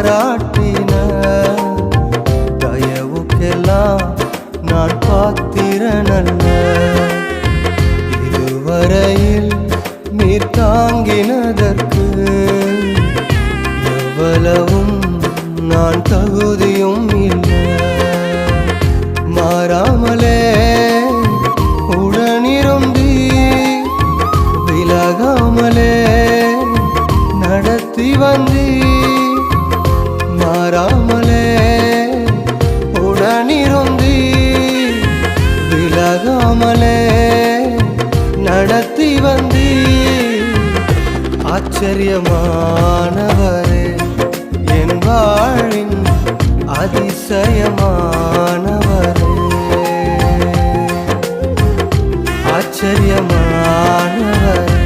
பாராட்டின தயவுக்கெல்லாம் நான் பார்த்திரனல்ல இதுவரையில் நீர் தாங்கினதற்கு எவ்வளவும் நான் தகுதியும் இல்லை. மாறாமலே உடனிருந்தி விலகாமலே நடத்தி வந்தீ விலகாமலே நடத்தி வந்தீர். ஆச்சரியமானவரே என் வாழின் அதிசயமானவரே. ஆச்சரியமானவரே.